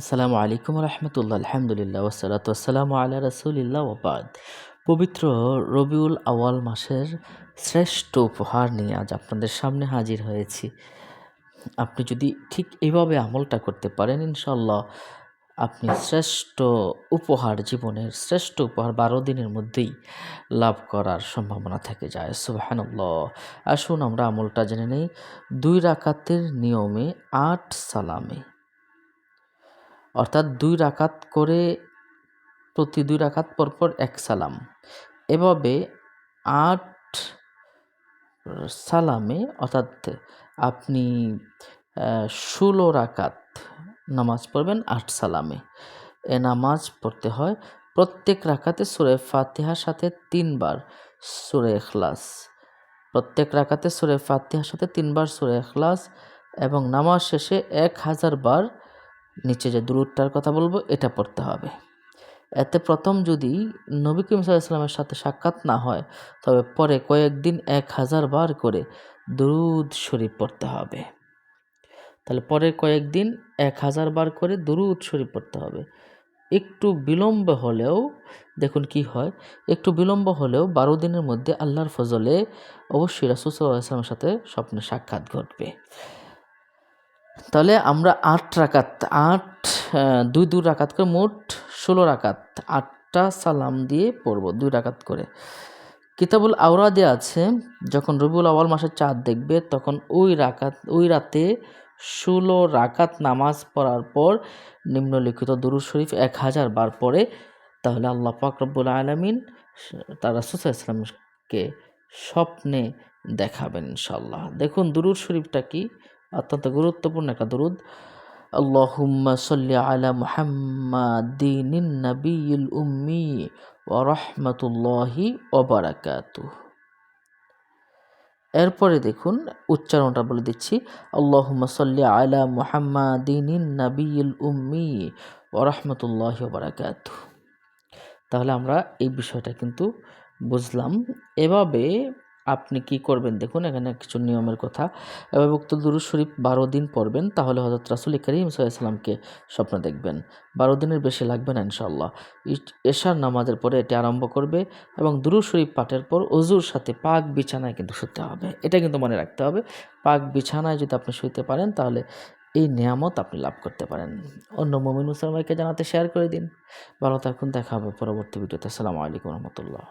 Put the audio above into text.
আসসালামু আলাইকুম রহমতুল্লাহ, আলহামদুলিল্লাহ ওসালাত আসসালামু আল্লাহ রসুলিল্লাহ ওবাদ পবিত্র রবিউল আওয়াল মাসের শ্রেষ্ঠ উপহার নিয়ে আজ আপনাদের সামনে হাজির হয়েছি। আপনি যদি ঠিক এইভাবে আমলটা করতে পারেন ইনশাল্লাহ আপনি শ্রেষ্ঠ উপহার জীবনের শ্রেষ্ঠ উপহার বারো দিনের মধ্যেই লাভ করার সম্ভাবনা থেকে যায়। সুবাহান্লাহ আসুন আমরা আমলটা জেনে নেই। দুই রাকাতের নিয়মে আট সালামে অর্থাৎ দুই রাকাত করে প্রতি দুই রাকাত পরপর এক সালাম। এভাবে আট সালামে অর্থাৎ আপনি ষোলো রাকাত নামাজ পড়বেন আট সালামে। এ নামাজ পড়তে হয় প্রত্যেক রাকাতে সুরে ফাতিহার সাথে তিনবার সুরে এখলাস প্রত্যেক রাকাতে সুরে ফাতিহার সাথে তিনবার সুরে এখলাস এবং নামাজ শেষে এক হাজার বার নিচে যে দূরটার কথা বলব, এটা পড়তে হবে। এতে প্রথম যদি নবী করিম সাল্লামের সাথে সাক্ষাৎ না হয়, তবে পরে কয়েকদিন এক হাজার বার করে দুরুদ শরীফ পড়তে হবে। তাহলে পরে কয়েকদিন এক হাজার বার করে দুরুদ শরীফ পড়তে হবে। একটু বিলম্ব হলেও, দেখুন কি হয়, একটু বিলম্ব হলেও বারো দিনের মধ্যে আল্লাহর ফজলে অবশ্যই রাসুসাল্লাহ আসলামের সাথে স্বপ্নে সাক্ষাৎ ঘটবে। তাহলে আমরা আট রাকাত, আট দুই দু রাকাত করে মোট ষোলো রাকাত, আটটা সালাম দিয়ে পড়ব, দুই রাকাত করে। কিতাবুল আওরাদে আছে, যখন রবিউল আওয়াল মাসের চাঁদ দেখবে, তখন ওই রাকাত, ওই রাতে ষোলো রাকাত নামাজ পড়ার পর নিম্নলিখিত দুরুদ শরীফ এক হাজার বার পরে তাহলে আল্লাহ রব্বুল আলমিন তারা সুসা ইসলামকে স্বপ্নে দেখাবেন ইনশাল্লাহ দেখুন দুরুদ শরীফটা কি অত্যন্ত গুরুত্বপূর্ণ একটা দরুদ। সাল্লি আলা মুহাম্মাদিন নবীল উম্মি ওয়া রাহমাতুল্লাহি ওয়া বারাকাতুহু। এরপরে দেখুন, উচ্চারণটা বলে দিচ্ছি। আল্লাহুম্মা সাল্লি আলা মুহাম্মাদিন নবীল উম্মি ওয়া রাহমাতুল্লাহি ওয়া বারাকাতুহু। তাহলে আমরা এই বিষয়টা কিন্তু বুঝলাম। এভাবে আপনি কি করবেন? দেখুন, এখানে কিছু নিয়মের কথা। উক্ত দুরু শরীফ বারো দিন পড়বেন, তাহলে হজরত রাসুল করিম সাল্লামকে স্বপ্ন দেখবেন। বারো দিনের বেশি লাগবে না ইনশাল্লাহ এশার নামাজের পরে এটি আরম্ভ করবে এবং দুরু শরীফ পাঠের পর অজুর সাথে পাক বিছানায় কিন্তু শুতে হবে। এটা কিন্তু মনে রাখতে হবে। পাক বিছানায় যদি আপনি শুতে পারেন, তাহলে এই নিয়ামত আপনি লাভ করতে পারেন। অন্য মমিন মুসলমানকে জানাতে শেয়ার করে দিন। ভালো থাকুন, দেখা হবে পরবর্তী ভিডিওতে। আসসালামু আলাইকুম রহমতুল্লাহ।